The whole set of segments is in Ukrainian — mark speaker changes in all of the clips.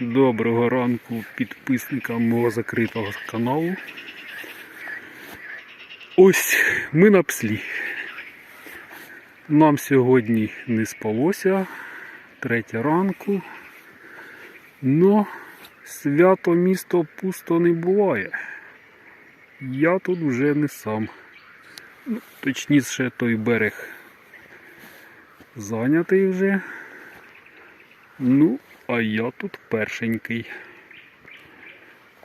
Speaker 1: Доброго ранку підписникам мого закритого каналу. Ось ми на пслі. Нам сьогодні не спалося. Третя ранку. Но свято місто пусто не буває. Я тут вже не сам. Ну, Точніше, той берег зайнятий вже. Ну, а я тут першенький.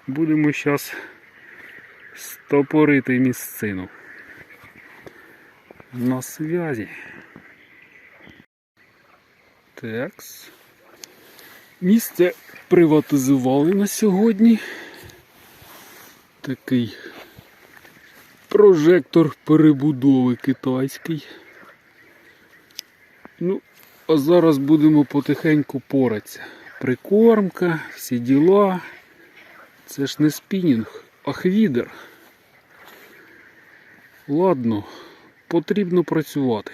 Speaker 1: Будемо зараз стопорити місцину. На связі. Такс. Місце приватизували на сьогодні. Такий прожектор перебудови китайський. Ну, а зараз будемо потихеньку поратися. Прикормка, всі діла. Це ж не спінінг, а хвідер. Ладно, потрібно працювати.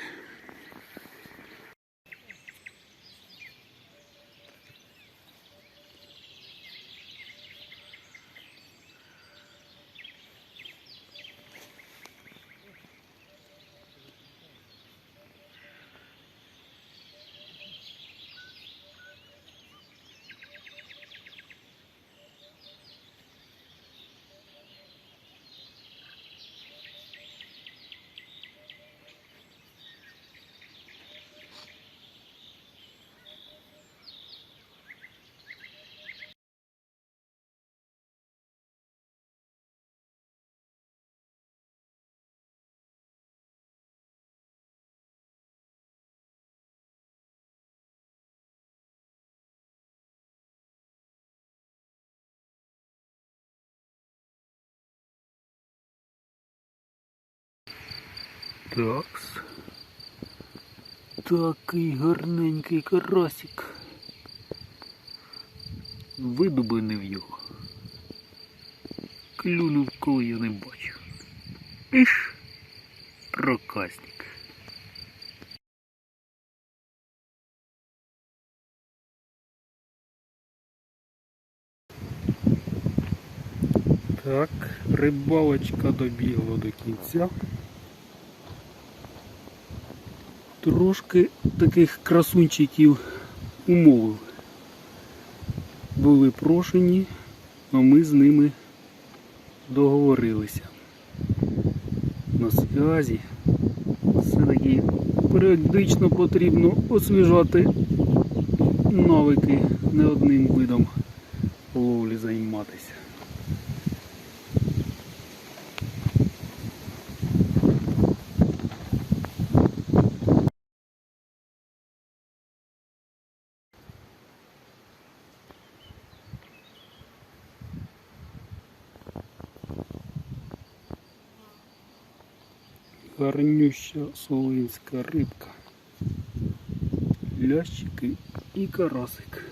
Speaker 1: Такс. Такий гарненький карасик. Видубинив його. Клюнув, коли я не бачу. Іш, проказник. Так, рибалочка добігла до кінця. Трошки таких красунчиків умовив. Були прошені, а ми з ними договорилися. На зв'язі. Все-таки періодично потрібно освіжати навики не одним видом ловлі займатися. Гарнюща солинська рибка. Лящики і карасик.